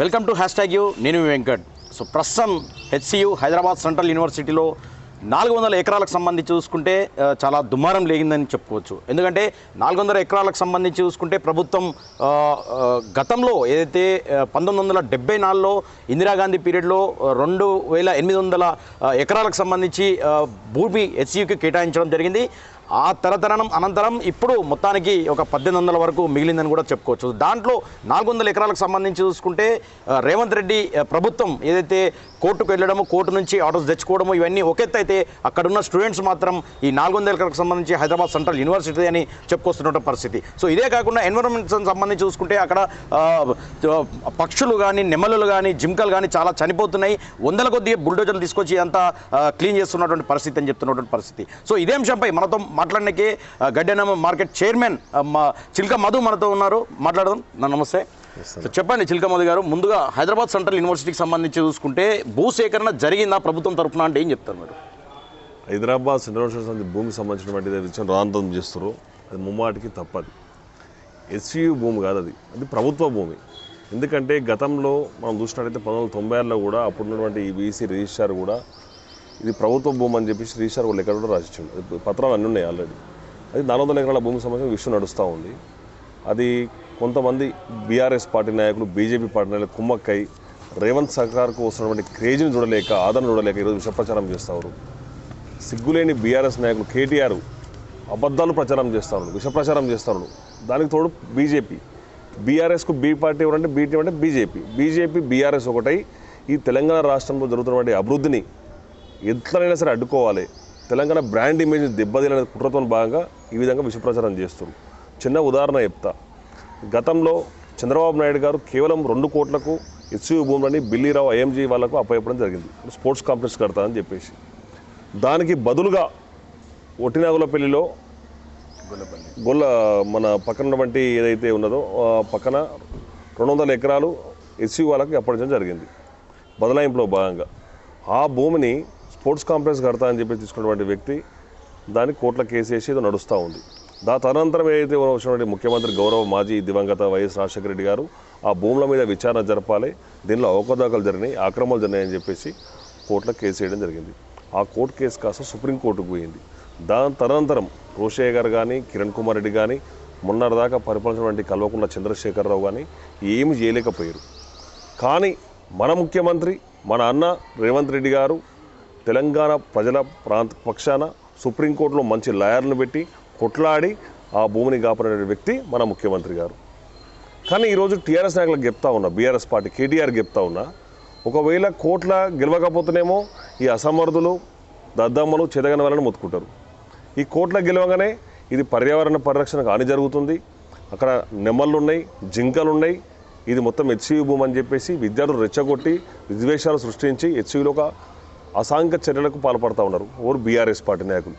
Welcome to hashtag U. నేను Venkat. So ప్రస్తుతం HCU Hyderabad central యూనివర్సిటీలో నాలుగు వందల ఎకరాలకు సంబంధించి చూసుకుంటే చాలా దుమారం లేగిందని చెప్పుకోవచ్చు. ఎందుకంటే నాలుగు వందల ఎకరాలకు సంబంధించి చూసుకుంటే ప్రభుత్వం గతంలో ఏదైతే పంతొమ్మిది వందల డెబ్బై నాలుగులో ఇందిరాగాంధీ పీరియడ్లో రెండు వేల ఎనిమిది వందల ఎకరాలకు సంబంధించి భూమి హెచ్సియుకి కేటాయించడం జరిగింది. ఆ తరతరణం అనంతరం ఇప్పుడు మొత్తానికి ఒక పద్దెనిమిది వందల వరకు మిగిలిందని కూడా చెప్పుకోవచ్చు. దాంట్లో నాలుగు వందల ఎకరాలకు సంబంధించి చూసుకుంటే రేవంత్ రెడ్డి ప్రభుత్వం ఏదైతే కోర్టుకు వెళ్ళడము కోర్టు నుంచి ఆర్డర్స్ తెచ్చుకోవడము ఇవన్నీ ఒక ఎత్తు అక్కడున్న స్టూడెంట్స్ మాత్రం ఈ నాలుగు వందల ఎకరాలకు సంబంధించి హైదరాబాద్ సెంట్రల్ యూనివర్సిటీ అని చెప్పుకొస్తున్న పరిస్థితి. సో ఇదే కాకుండా ఎన్విరాన్మెంట్ సంబంధించి చూసుకుంటే అక్కడ పక్షులు కానీ నెమలులు కానీ జింకలు కానీ చాలా చనిపోతున్నాయి. వందల కొద్ది బుల్డోజర్లు తీసుకొచ్చి అంతా క్లీన్ చేస్తున్నటువంటి పరిస్థితి అని చెప్తున్నటువంటి పరిస్థితి. సో ఇదే అంశంపై మనతో మాట్లాడడానికి ఆ, గడ్డెనమ్మ మార్కెట్ చైర్మన్ చిల్క మధు మనతో ఉన్నారు. మాట్లాడదాం. నమస్తే. చెప్పండి చిల్క మధు గారు ముందుగా హైదరాబాద్ సెంట్రల్ యూనివర్సిటీకి సంబంధించి చూసుకుంటే భూసేకరణ జరిగిందా ప్రభుత్వం తరఫున అంటే ఏం చెప్తారు మీరు? హైదరాబాద్ సెంట్రల్ యూనివర్సిటీ భూమికి సంబంధించినటువంటి విషయం రాంతం చేస్తారు. అది ముమ్మాటికి తప్పది. ఎస్యూ భూమి కాదు అది. అది ప్రభుత్వ భూమి. ఎందుకంటే గతంలో మనం చూసినట్టయితే పంతొమ్మిది వందల తొంభై ఆరులో కూడా అప్పుడున్నటువంటి ఈ బీసీ రిజిస్ట్రార్ కూడా ఇది ప్రభుత్వ భూమి అని చెప్పి శ్రీశారు వాళ్ళు ఎక్కడ కూడా రాసిచ్చిండు. పత్రాలు అన్నీ ఉన్నాయి ఆల్రెడీ అది నాలుగు వందల ఎకరాల భూమి సంబంధించిన విషయం నడుస్తూ ఉంది. అది కొంతమంది బీఆర్ఎస్ పార్టీ నాయకులు బీజేపీ పార్టీ నాయకులు కుమ్మక్కై రేవంత్ సర్కార్కు వస్తున్నటువంటి క్రేజ్ని చూడలేక ఆదరణ చూడలేక ఈరోజు విష ప్రచారం చేస్తారు సిగ్గులేని బీఆర్ఎస్ నాయకులు కేటీఆర్ అబద్ధాలు ప్రచారం చేస్తారు విష ప్రచారం చేస్తారు దానికి తోడు బీజేపీ. బీఆర్ఎస్కు బీ పార్టీ ఎవరంటే బీటీ అంటే బీజేపీ. బీజేపీ బీఆర్ఎస్ ఒకటై ఈ తెలంగాణ రాష్ట్రంలో జరుగుతున్నటువంటి అభివృద్ధిని ఎట్లనైనా సరే అడ్డుకోవాలి. తెలంగాణ బ్రాండ్ ఇమేజ్ దెబ్బతీయాలనే కుట్రతో భాగంగా ఈ విధంగా విషప్రచారం చేస్తారు చిన్న ఉదాహరణ చెప్తా. గతంలో చంద్రబాబు నాయుడు గారు కేవలం రెండు కోట్లకు హెచ్యూ భూములని బిల్లీరావు ఐఎంజీ వాళ్ళకు అప్పయపడం జరిగింది. స్పోర్ట్స్ కాంప్లెక్స్ కడతానని చెప్పేసి. దానికి బదులుగా ఒట్టినాగులపల్లిలో గొల్ల మన పక్కన ఉన్నటువంటి ఏదైతే ఉన్నదో పక్కన రెండు వందల ఎకరాలు ఎస్సీ వాళ్ళకి అప్పగించడం జరిగింది. బదలాయింపులో భాగంగా. ఆ భూమిని స్పోర్ట్స్ కాంప్లెక్స్ కడతా అని చెప్పి తీసుకున్నటువంటి వ్యక్తి దాన్ని కోట్ల కేసు వేసి ఏదో నడుస్తూ ఉంది. దా తదనంతరం ఏదైతే వచ్చినటువంటి ముఖ్యమంత్రి గౌరవ మాజీ దివంగత వైఎస్ రాజశేఖర రెడ్డి గారు ఆ భూముల మీద విచారణ జరపాలి దీనిలో అవకదవకలు జరిగినాయి ఆక్రమణలు జరిగినాయని చెప్పేసి కోర్టులో కేసు వేయడం జరిగింది. ఆ కోర్టు కేసు కాస్త సుప్రీంకోర్టుకు పోయింది. దాని తదనంతరం రోషయ్య గారు కానీ కిరణ్ కుమార్ రెడ్డి కానీ మొన్నటిదాకా పరిపాలించినటువంటి కల్వకుంట్ల చంద్రశేఖరరావు కానీ ఏమి చేయలేకపోయారు. కానీ మన ముఖ్యమంత్రి మన అన్న రేవంత్ రెడ్డి గారు తెలంగాణ ప్రజల ప్రాంత పక్షాన సుప్రీంకోర్టులో మంచి లాయర్లను పెట్టి కొట్లాడి ఆ భూమిని కాపాడే వ్యక్తి మన ముఖ్యమంత్రి గారు. కానీ ఈరోజు టీఆర్ఎస్ నాయకులకు చెప్తా ఉన్నా బీఆర్ఎస్ పార్టీ కేటీఆర్ చెప్తా ఉన్నా ఒకవేళ కోట్ల గెలవకపోతేనేమో ఈ అసమర్థులు దద్దమ్మలు చెదగని వాళ్ళని మొత్తుకుంటారు. ఈ కోట్ల గెలవగానే ఇది పర్యావరణ పరిరక్షణకు హాని జరుగుతుంది. అక్కడ నెమ్మళ్ళు ఉన్నాయి జింకలు ఉన్నాయి ఇది మొత్తం హెచ్సియు భూమి అని చెప్పేసి విద్యార్థులు రెచ్చగొట్టి విద్వేషాలు సృష్టించి హెచ్సియులో ఒక అసాంఘిక చర్యలకు పాల్పడుతూ ఉన్నారు ఓరు బీఆర్ఎస్ పార్టీ నాయకులు.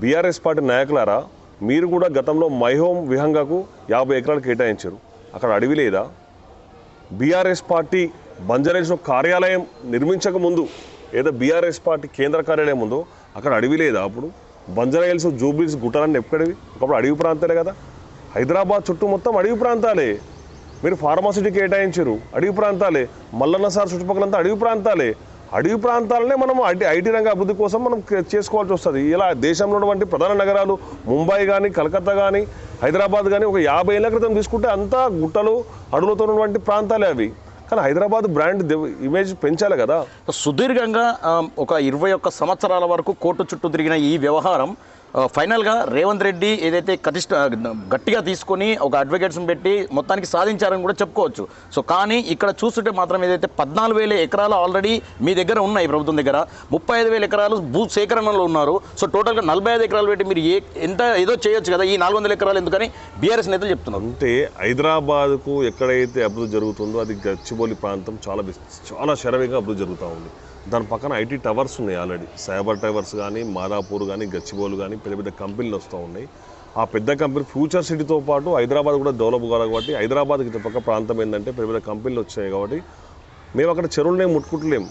బీఆర్ఎస్ పార్టీ నాయకులారా మీరు కూడా గతంలో మైహోమ్ విహంగాకు యాభై ఎకరాలు కేటాయించారు. అక్కడ అడవి లేదా? బీఆర్ఎస్ పార్టీ బంజరేసిన కార్యాలయం నిర్మించక ముందు ఏదో బీఆర్ఎస్ పార్టీ కేంద్ర కార్యాలయం ఉందో అక్కడ అడవి లేదా అప్పుడు? బంజరాయిల్స్ జూబ్లీస్ గుట్టాలన్నీ ఎక్కడివి ఒకప్పుడు అడవి ప్రాంతాలే కదా. హైదరాబాద్ చుట్టూ మొత్తం అడవి ప్రాంతాలే. మీరు ఫార్మాసిటీ కేటాయించారు అడవి ప్రాంతాలే. మల్లన్న సార్ చుట్టుపక్కలంతా అడవి ప్రాంతాలే. అడవి ప్రాంతాలనే మనం ఐటీ ఐటీ రంగ అభివృద్ధి కోసం మనం చేసుకోవాల్సి వస్తుంది. ఇలా దేశంలో ఉన్నటువంటి ప్రధాన నగరాలు ముంబై కానీ కలకత్తా కానీ హైదరాబాద్ కానీ ఒక యాభై ఏళ్ళ క్రితం తీసుకుంటే అంతా గుట్టలు అడవులతో ఉన్నటువంటి ప్రాంతాలే అవి. కానీ హైదరాబాద్ బ్రాండ్ ఇమేజ్ పెంచాలి కదా. సుదీర్ఘంగా ఒక ఇరవై ఒక్క సంవత్సరాల వరకు కోర్టు చుట్టూ తిరిగిన ఈ వ్యవహారం ఫైనల్గా రేవంత్ రెడ్డి ఏదైతే కటిష్ట గట్టిగా తీసుకొని ఒక అడ్వకేట్స్ని పెట్టి మొత్తానికి సాధించారని కూడా చెప్పుకోవచ్చు. సో కానీ ఇక్కడ చూస్తుంటే మాత్రం ఏదైతే పద్నాలుగు వేల ఎకరాలు ఆల్రెడీ మీ దగ్గర ఉన్నాయి ప్రభుత్వం దగ్గర. ముప్పై ఐదు వేల ఎకరాలు భూ సేకరణలో ఉన్నారు. సో టోటల్గా నలభై ఐదు ఎకరాలు పెట్టి మీరు ఏ ఎంత ఏదో చేయొచ్చు కదా ఈ నాలుగు వందల ఎకరాలు ఎందుకని బీఆర్ఎస్ నేతలు చెప్తున్నారు. అంటే హైదరాబాద్కు ఎక్కడైతే అభివృద్ధి జరుగుతుందో అది గచ్చిబౌలి ప్రాంతం చాలా చాలా శరవేగంగా అభివృద్ధి జరుగుతూ ఉంది. దాని పక్కన ఐటీ టవర్స్ ఉన్నాయి ఆల్రెడీ. సైబర్ టవర్స్ కానీ మాదాపూర్ కానీ గచ్చిబోలు కానీ పెద్ద పెద్ద కంపెనీలు వస్తూ ఉన్నాయి. ఆ పెద్ద కంపెనీ ఫ్యూచర్ సిటీతో పాటు హైదరాబాద్ కూడా డెవలప్ కావాలి కాబట్టి హైదరాబాద్కి ఇటు పక్క ప్రాంతం ఏంటంటే పెద్ద పెద్ద కంపెనీలు వచ్చాయి కాబట్టి మేము అక్కడ చెరువులనే ముట్టుకుంటలేం.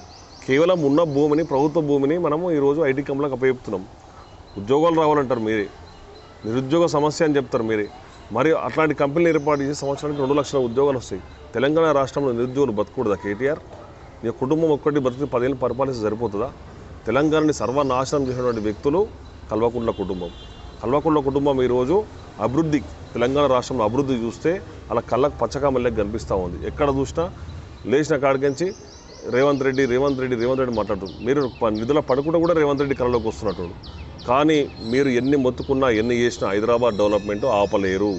కేవలం ఉన్న భూమిని ప్రభుత్వ భూమిని మనము ఈరోజు ఐటీ కంపెనీలకు అప్పచెప్తున్నాం. ఉద్యోగాలు రావాలంటారు మీరే. నిరుద్యోగ సమస్య అని చెప్తారు మీరే. మరి అట్లాంటి కంపెనీలు ఏర్పాటు చేసి సంవత్సరానికి రెండు లక్షల ఉద్యోగాలు వస్తాయి. తెలంగాణ రాష్ట్రంలో నిరుద్యోగులు బతకూడదా కేటీఆర్? నీ కుటుంబం ఒక్కటి బతికి పదేళ్ళు పరిపాలిస్తే సరిపోతుందా? తెలంగాణని సర్వనాశనం చేసినటువంటి వ్యక్తులు కల్వకుంట్ల కుటుంబం. కల్వకుంట్ల కుటుంబం ఈరోజు అభివృద్ధి తెలంగాణ రాష్ట్రంలో అభివృద్ధి చూస్తే అలా కళ్ళకు పచ్చకామల్లె కనిపిస్తూ ఉంది. ఎక్కడ చూసినా లేచిన కాడికించి రేవంత్ రెడ్డి రేవంత్ రెడ్డి రేవంత్ రెడ్డి మాట్లాడుతుంది మీరు నిధుల పడకుండా కూడా రేవంత్ రెడ్డి కళ్ళలోకి వస్తున్నట్టు. కానీ మీరు ఎన్ని మొత్తుకున్నా ఎన్ని చేసినా హైదరాబాద్ డెవలప్మెంట్ ఆపలేరు.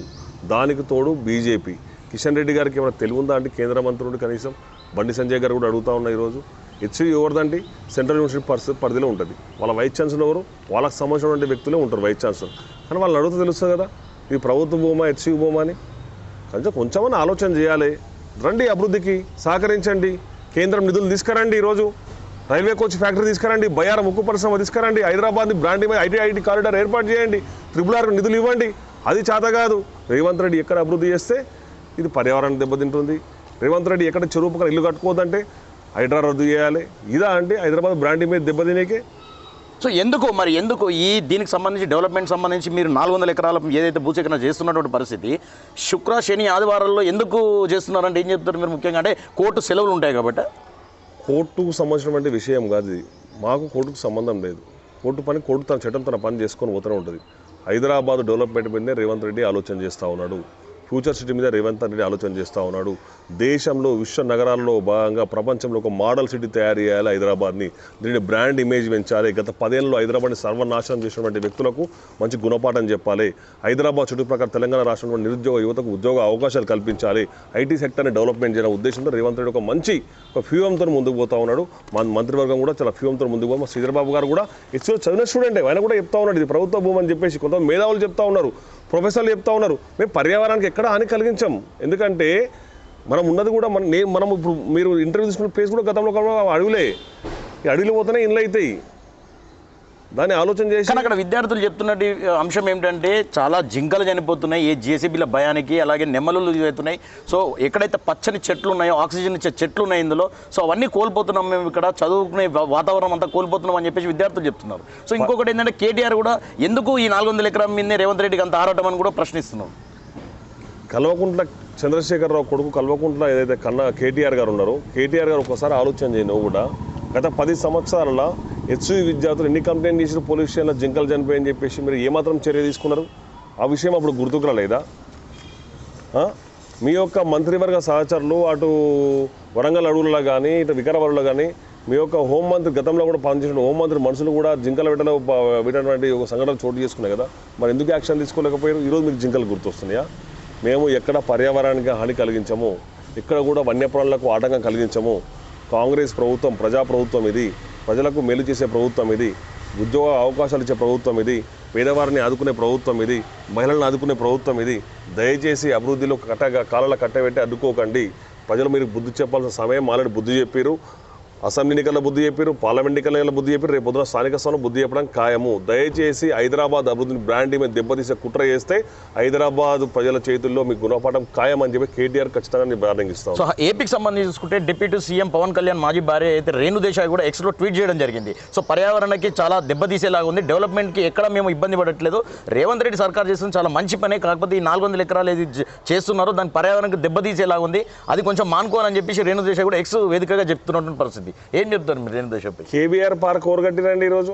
దానికి తోడు బీజేపీ. కిషన్ రెడ్డి గారికి ఏమైనా తెలివి ఉందా కేంద్ర మంత్రుడు కనీసం? బండి సంజయ్ గారు కూడా అడుగుతా ఉన్నా ఈరోజు. హెచ్సి ఎవరిదండి? సెంట్రల్ యూనివర్సిటీ పరిస్థితి పరిధిలో ఉంటుంది. వాళ్ళ వైస్ ఛాన్సలర్ ఎవరు? వాళ్ళకి సంబంధించినటువంటి వ్యక్తులే ఉంటారు వైస్ ఛాన్సలర్ కానీ వాళ్ళని అడుగుతూ తెలుస్తుంది కదా ఇది ప్రభుత్వ భూమా హెచ్సి భూమా అని. కొంచెం కొంచెమని ఆలోచన చేయాలి. రండి అభివృద్ధికి సహకరించండి. కేంద్రం నిధులు తీసుకురండి ఈరోజు. రైల్వే కోచ్ ఫ్యాక్టరీ తీసుకురండి. బయార ముక్కు పరిశ్రమ తీసుకురండి. హైదరాబాద్ బ్రాండ్ ఐటీఐటీ కారిడార్ ఏర్పాటు చేయండి. ట్రిపుల్ ఆర్ నిధులు ఇవ్వండి. అది చేత కాదు. రేవంత్ రెడ్డి ఎక్కడ అభివృద్ధి చేస్తే ఇది పర్యావరణం దెబ్బతింటుంది. రేవంత్ రెడ్డి ఎక్కడ చెరువు పక్కన ఇల్లు కట్టుకోవద్దంటే హైడ్రా రద్దు చేయాలి. ఇదా అంటే హైదరాబాద్ బ్రాండ్ మీద దెబ్బతినేకే. సో ఎందుకు మరి ఎందుకు ఈ దీనికి సంబంధించి డెవలప్మెంట్ సంబంధించి మీరు నాలుగు వందల ఎకరాల ఏదైతే భూసేకరణ చేస్తున్నటువంటి పరిస్థితి శుక్ర శని ఆదివారాల్లో ఎందుకు చేస్తున్నారంటే ఏం చెప్తారు మీరు ముఖ్యంగా అంటే కోర్టు సెలవులు ఉంటాయి కాబట్టి? కోర్టుకు సంబంధించినటువంటి విషయం కాదు ఇది. మాకు కోర్టుకు సంబంధం లేదు. కోర్టు పని కోర్టు తన చట్టం తన పని చేసుకొని పోతూనే ఉంటుంది. హైదరాబాద్ డెవలప్మెంట్ మీదనే రేవంత్ రెడ్డి ఆలోచన చేస్తూ ఉన్నాడు. ఫ్యూచర్ సిటీ మీద రేవంత్ రెడ్డి ఆలోచన చేస్తూ ఉన్నాడు. దేశంలో విశ్వ నగరాల్లో భాగంగా ప్రపంచంలో ఒక మోడల్ సిటీ తయారు చేయాలి హైదరాబాద్ని. దీన్ని బ్రాండ్ ఇమేజ్ పెంచాలి. గత పదేళ్ళలో హైదరాబాద్ని సర్వనాశనం చేసినటువంటి వ్యక్తులకు మంచి గుణపాఠం చెప్పాలి. హైదరాబాద్ చుట్టుప్రక్కల తెలంగాణ రాష్ట్రంలో నిరుద్యోగ యువతకు ఉద్యోగ అవకాశాలు కల్పించాలి. ఐటీ సెక్టర్ని డెవలప్మెంట్ చేయడం ఉద్దేశంతో రేవంత్ రెడ్డి ఒక మంచి ఒక ఫ్యూఎంతో ముందుకు పోతా ఉన్నాడు. మన మంత్రివర్గం కూడా చాలా ఫ్యూఎంతో ముందుకు పోయి మా శ్రీధరబాబు గారు కూడా ఇచ్చిన చదివిన స్టూడెంట్ ఆయన కూడా చెప్తా ఉన్నాడు ఇది ప్రభుత్వ భూమి అని చెప్పేసి కొంత మేధావులు చెప్తా ఉన్నారు. ప్రొఫెసర్లు చెప్తా ఉన్నారు. మేము పర్యావరణానికి ఎక్కడ హాని కలిగించాం. ఎందుకంటే మనం ఉన్నది కూడా మన మనం ఇప్పుడు మీరు ఇంటర్వ్యూ తీసుకున్న ప్లేస్ కూడా గతంలో అడవులే. ఈ అడవిలో పోతేనే ఇండ్లు అవుతాయి దాన్ని ఆలోచన చేసి అక్కడ విద్యార్థులు చెప్తున్నట్టు అంశం ఏమిటంటే చాలా జింకలు చనిపోతున్నాయి ఏ జేసీబీల భయానికి అలాగే నెమ్మలు అవుతున్నాయి సో ఎక్కడైతే పచ్చని చెట్లు ఉన్నాయో ఆక్సిజన్ ఇచ్చే చెట్లు ఉన్నాయి ఇందులో సో అవన్నీ కోల్పోతున్నాం మేము ఇక్కడ చదువుకునే వాతావరణం అంతా కోల్పోతున్నాం అని చెప్పేసి విద్యార్థులు చెప్తున్నారు. సో ఇంకొకటి ఏంటంటే కేటీఆర్ కూడా ఎందుకు ఈ నాలుగు వందల ఎకరం మీదే రేవంత్ రెడ్డికి అంత ఆరాటం అని కూడా ప్రశ్నిస్తున్నాం కల్వకుంట్ల చంద్రశేఖరరావు కొడుకు కల్వకుంట్ల ఏదైతే కన్నా కేటీఆర్ గారు ఉన్నారో కేటీఆర్ గారు ఒకసారి ఆలోచన చేయి నువ్వు కూడా. గత పది సంవత్సరాల హెచ్యు విద్యార్థులు ఎన్ని కంప్లైంట్ చేసిన పోలీస్ స్టేషన్లో జింకలు చనిపోయని చెప్పేసి మీరు ఏమాత్రం చర్య తీసుకున్నారు? ఆ విషయం అప్పుడు గుర్తుకు రాలేదా మీ యొక్క మంత్రివర్గ సహచరులు అటు వరంగల్ అడవులలో కానీ ఇటు వికారాబాద్లో కానీ మీ యొక్క హోంమంత్రి గతంలో కూడా పనిచేసిన హోంమంత్రి మనుషులు కూడా జింకల వెంటనే వినటువంటి ఒక సంఘటన చోటు చేసుకున్నాయి కదా? మరి ఎందుకు యాక్షన్ తీసుకోలేకపోయారు? ఈరోజు మీకు జింకలు గుర్తొస్తున్నాయా? మేము ఎక్కడ పర్యావరణానికి హాని కలిగించము. ఇక్కడ కూడా వన్యప్రాణులకు ఆటంకం కలిగించము. కాంగ్రెస్ ప్రభుత్వం ప్రజా ప్రభుత్వం ఇది ప్రజలకు మేలు చేసే ప్రభుత్వం ఇది ఉద్యోగ అవకాశాలు ఇచ్చే ప్రభుత్వం ఇది పేదవారిని ఆదుకునే ప్రభుత్వం ఇది మహిళలను ఆదుకునే ప్రభుత్వం ఇది. దయచేసి అభివృద్ధిలో కట్టగా కాలాల కట్టబెట్టి అడ్డుకోకండి. ప్రజలు మీరు బుద్ధి చెప్పాల్సిన సమయం ఆల్రెడీ బుద్ధి చెప్పారు అసెంబ్లీ ఎన్నికల్లో బుద్ధి చెప్పారు పార్లమెంట్ ఎన్నికల్లో బుద్ధి చెప్పారు రేపు పొద్దున స్థానిక స్థానం బుద్ధి చెప్పడం ఖాయము. దయచేసి హైదరాబాద్ అభివృద్ధిని బ్రాండ్ మీద దెబ్బతీసే కుట్ర చేస్తే హైదరాబాద్ ప్రజల చేతుల్లో మీకు గుణపాఠం ఖాయం అని చెప్పి కేటీఆర్ ఖచ్చితంగా నేను సో ఏపీకి సంబంధించి చూసుకుంటే డిప్యూటీ సీఎం పవన్ కళ్యాణ్ మాజీ భార్య అయితే రేణు దేశాయ్ కూడా ఎక్స్లో ట్వీట్ చేయడం జరిగింది. సో పర్యావరణకి చాలా దెబ్బతీసేలాగా ఉంది. డెవలప్మెంట్కి ఎక్కడ మేము ఇబ్బంది పడట్లేదు. రేవంత్ రెడ్డి సర్కార్ చేస్తుంది చాలా మంచి పనే. కాకపోతే ఈ నాలుగు వందల ఎకరాలు ఏది చేస్తున్నారో దాని పర్యావరణకు దెబ్బతీసేలాగా ఉంది. అది కొంచెం మానుకోవాలని చెప్పేసి రేణు దేశాయ్ కూడా ఎక్స్ వేదికగా చెప్తున్నటువంటి పరిస్థితి. ఏం చెప్తారు మీరు? రేణు కేబీఆర్ పార్క్ ఓరగట్టినండి ఈరోజు.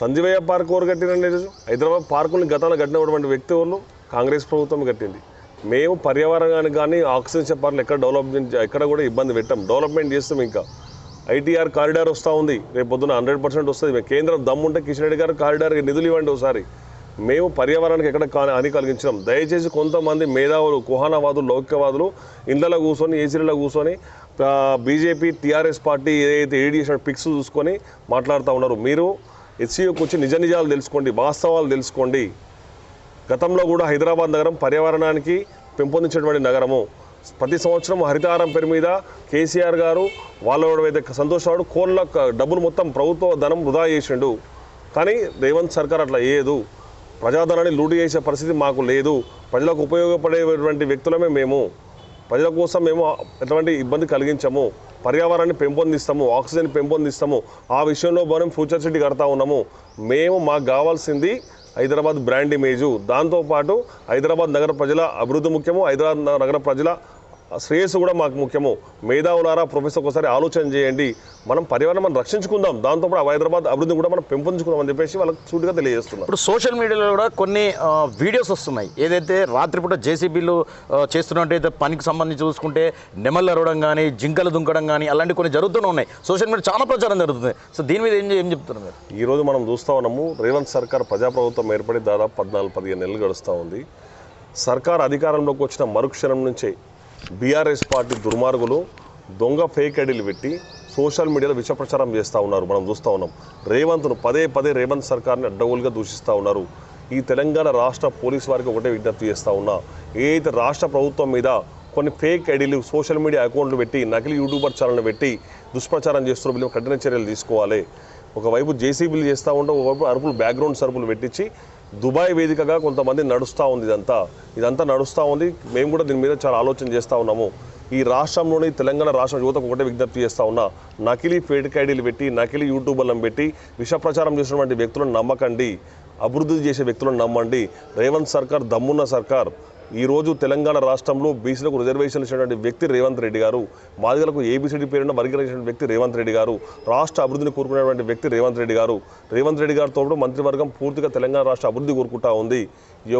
సంజీవయ్య పార్క్ ఓరగట్టినండి ఈరోజు. హైదరాబాద్ పార్కుని గతంలో కట్టినటువంటి వ్యక్తి వాళ్ళు కాంగ్రెస్ ప్రభుత్వం కట్టింది. మేము పర్యావరణానికి కానీ ఆక్సిజన్ పార్కులు ఎక్కడ డెవలప్మెంట్ ఎక్కడ కూడా ఇబ్బంది పెట్టాం. డెవలప్మెంట్ చేస్తాం ఇంకా. ఐటీఆర్ కారిడార్ వస్తూ ఉంది. రేపు పొద్దున హండ్రెడ్ పర్సెంట్ వస్తుంది. మేము కేంద్రం దమ్ముంటే కిషన్ రెడ్డి గారు కారిడార్ నిధులు ఇవ్వండి ఒకసారి. మేము పర్యావరణానికి ఎక్కడ హాని కలిగించినాం. దయచేసి కొంతమంది మేధావులు కుహానవాదులు లౌకికవాదులు ఇండ్లలో కూర్చొని ఏసీలలో కూర్చొని బీజేపీ టీఆర్ఎస్ పార్టీ ఏదైతే ఏడి చేసిన పిక్స్ చూసుకొని మాట్లాడుతూ ఉన్నారు మీరు హెచ్సీఓకి వచ్చి నిజ నిజాలు తెలుసుకోండి వాస్తవాలు తెలుసుకోండి. గతంలో కూడా హైదరాబాద్ నగరం పర్యావరణానికి పెంపొందించినటువంటి నగరము. ప్రతి సంవత్సరం హరితహారం పేరు మీద కేసీఆర్ గారు వాళ్ళ ఏదైతే సంతోషవాడు కోళ్ళ డబ్బులు మొత్తం ప్రభుత్వ ధనం వృధా చేసిండు. కానీ రేవంత్ సర్కార్ అట్లా చేయదు. ప్రజాధనాన్ని లూటు చేసే పరిస్థితి మాకు లేదు. ప్రజలకు ఉపయోగపడేటువంటి వ్యక్తులమే మేము. ప్రజల కోసం మేము ఎటువంటి ఇబ్బంది కలిగించము. పర్యావరణాన్ని పెంపొందిస్తాము ఆక్సిజన్ పెంపొందిస్తాము. ఆ విషయంలో మనం ఫ్యూచర్ సిటీ కడతా ఉన్నాము. మేము మాకు కావాల్సింది హైదరాబాద్ బ్రాండ్ ఇమేజు. దాంతోపాటు హైదరాబాద్ నగర ప్రజల అభివృద్ధి ముఖ్యము. హైదరాబాద్ నగర ప్రజల శ్రేయస్సు కూడా మాకు ముఖ్యము. మేధావులారా ప్రొఫెసర్ ఒకసారి ఆలోచన చేయండి. మనం పర్యావరణం మనం రక్షించుకుందాం. దాంతోపాటు హైదరాబాద్ అభివృద్ధిని కూడా మనం పెంపొందించుకుందాం అని చెప్పేసి వాళ్ళకి సూటిగా తెలియజేస్తున్నాం. ఇప్పుడు సోషల్ మీడియాలో కూడా కొన్ని వీడియోస్ వస్తున్నాయి. ఏదైతే రాత్రిపూట జేసీబీలు చేస్తున్నట్టయితే పనికి సంబంధించి చూసుకుంటే నెమళ్ళు అరవడం కానీ జింకలు దుంకడం కానీ అలాంటి కొన్ని జరుగుతూనే ఉన్నాయి. సోషల్ మీడియా చాలా ప్రచారం జరుగుతుంది. సో దీని మీద ఏం ఏం చెప్తున్నారు మీరు? ఈ రోజు మనం చూస్తా ఉన్నాము రేవంత్ సర్కార్ ప్రజాప్రభుత్వం ఏర్పడి దాదాపు పద్నాలుగు పదిహేను నెలలు గడుస్తూ ఉంది. సర్కార్ అధికారంలోకి వచ్చిన మరుక్షణం నుంచే బీఆర్ఎస్ పార్టీ దుర్మార్గులు దొంగ ఫేక్ ఐడీలు పెట్టి సోషల్ మీడియాలో విషప్రచారం చేస్తూ ఉన్నారు. మనం చూస్తూ ఉన్నాం. రేవంత్ను పదే పదే రేవంత్ సర్కార్ని అడ్డగోలుగా దూషిస్తూ ఉన్నారు. ఈ తెలంగాణ రాష్ట్ర పోలీస్ వారికి ఒకటే విజ్ఞప్తి చేస్తూ ఉన్నా. ఏదైతే రాష్ట్ర ప్రభుత్వం మీద కొన్ని ఫేక్ ఐడీలు సోషల్ మీడియా అకౌంట్లు పెట్టి నకిలీ యూట్యూబర్ ఛానల్ పెట్టి దుష్ప్రచారం చేస్తున్న వీళ్ళు కఠిన చర్యలు తీసుకోవాలి. ఒకవైపు జేసీబీలు చేస్తూ ఉంటే ఒకవైపు అరుపులు బ్యాక్గ్రౌండ్ సరుపులు పెట్టించి దుబాయ్ వేదికగా కొంతమంది నడుస్తూ ఉంది ఇదంతా. ఇదంతా నడుస్తూ ఉంది. మేము కూడా దీని మీద చాలా ఆలోచన చేస్తూ ఉన్నాము. ఈ రాష్ట్రంలోని తెలంగాణ రాష్ట్ర యువతకు ఒకటే విజ్ఞప్తి చేస్తూ ఉన్నా. నకిలీ ఫేక్ ఐడీలు పెట్టి నకిలీ యూట్యూబర్లను పెట్టి విష ప్రచారం చేసినటువంటి వ్యక్తులను నమ్మకండి. అభివృద్ధి చేసే వ్యక్తులను నమ్మండి. రేవంత్ సర్కార్ దమ్మున్న సర్కార్. ఈ రోజు తెలంగాణ రాష్ట్రంలో బీసీలకు రిజర్వేషన్ ఇచ్చినటువంటి వ్యక్తి రేవంత్ రెడ్డి గారు మాదిగలకు ఏబిసిడి పేరున వర్గీకరించిన వ్యక్తి రేవంత్ రెడ్డి గారు రాష్ట్ర అభివృద్ధిని కోరుకునేటువంటి వ్యక్తి రేవంత్ రెడ్డి గారు రేవంత్ రెడ్డి గారితో పాటు మంత్రివర్గం పూర్తిగా తెలంగాణ రాష్ట్ర అభివృద్ధి కోరుకుంటా ఉంది.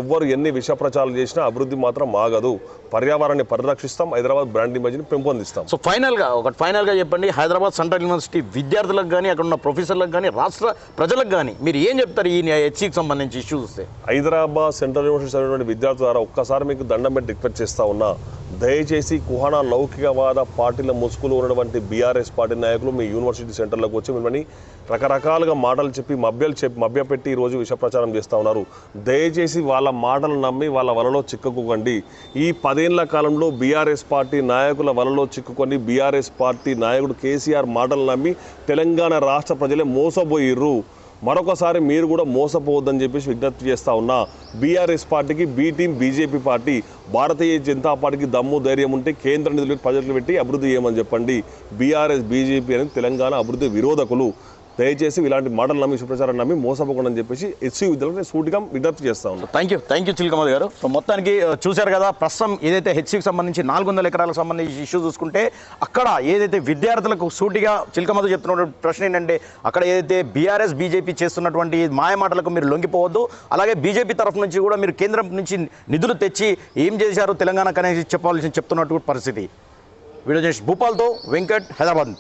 ఎవ్వరు ఎన్ని విష ప్రచారాలు చేసినా అభివృద్ధి మాత్రం ఆగదు. పర్యావరణాన్ని పరిరక్షిస్తాం హైదరాబాద్ బ్రాండ్ ఇమేజ్ని పెంపొందిస్తాం. సో ఫైనల్గా ఒక ఫైనల్గా చెప్పండి హైదరాబాద్ సెంట్రల్ యూనివర్సిటీ విద్యార్థులకు కానీ అక్కడ ఉన్న ప్రొఫెసర్లకు కానీ రాష్ట్ర ప్రజలకు కానీ మీరు ఏం చెప్తారు ఈ హెచ్సికి సంబంధించి ఇష్యూస్ హైదరాబాద్ సెంట్రల్ యూనివర్సిటీ చదివినటువంటి విద్యార్థుల ద్వారా ఒక్కసారి మీకు దండం పెట్టి రిక్వెస్ట్ చేస్తా ఉన్నా దయచేసి కుహాన లౌకికవాద పార్టీల ముసుగులు ఉన్నటువంటి బీఆర్ఎస్ పార్టీ నాయకులు మీ యూనివర్సిటీ సెంటర్లోకి వచ్చి మిమ్మల్ని రకరకాలుగా మాటలు చెప్పి మభ్యలు చెప్పి మభ్యపెట్టి ఈరోజు విష ప్రచారం చేస్తూ ఉన్నారు. దయచేసి వాళ్ళ మాటలు నమ్మి వాళ్ళ వలలో చిక్కుకోకండి. ఈ పదేళ్ళ కాలంలో బీఆర్ఎస్ పార్టీ నాయకుల వలలో చిక్కుకొని బీఆర్ఎస్ పార్టీ నాయకుడు కేసీఆర్ మాటలు నమ్మి తెలంగాణ రాష్ట్ర ప్రజలే మోసపోయిర్రు. మరొకసారి మీరు కూడా మోసపోవద్దని చెప్పేసి విజ్ఞప్తి చేస్తా ఉన్నా. బీఆర్ఎస్ పార్టీకి B team BJP party Bharatiya Janata పార్టీకి దమ్ము ధైర్యం ఉంటే కేంద్ర నిధులు పెట్టి ప్రజలు పెట్టి అభివృద్ధి చేయమని చెప్పండి. బీఆర్ఎస్ బీజేపీ అనేది తెలంగాణ అభివృద్ధి విరోధకులు. దయచేసి ఇలాంటి మాటలు నమ్మి సుప్రచారం నమ్మి మోసపోకుండా అని చెప్పేసి ఎస్సీ విద్యార్థులకు సూటిగా విజ్ఞప్తి చేస్తా ఉన్నాను thank you thank you Chilkamal garu. So మొత్తానికి uh, చూశారు కదా ప్రస్తుతం ఏదైతే హెచ్సికి సంబంధించి నాలుగు వందల ఎకరాలకు సంబంధించి ఇష్యూ చూసుకుంటే అక్కడ ఏదైతే విద్యార్థులకు సూటిగా చిల్కమద చెప్తున్నటువంటి ప్రశ్న ఏంటంటే అక్కడ ఏదైతే బీఆర్ఎస్ బీజేపీ చేస్తున్నటువంటి మాయ మాటలకు మీరు లొంగిపోవద్దు. అలాగే బీజేపీ తరఫు నుంచి కూడా మీరు కేంద్రం నుంచి నిధులు తెచ్చి ఏం చేశారు తెలంగాణ అనేది చెప్పాల్సి చెప్తున్నట్టు పరిస్థితి. వీడియో చేసి భూపాల్తో వెంకట్ హైదరాబాద్.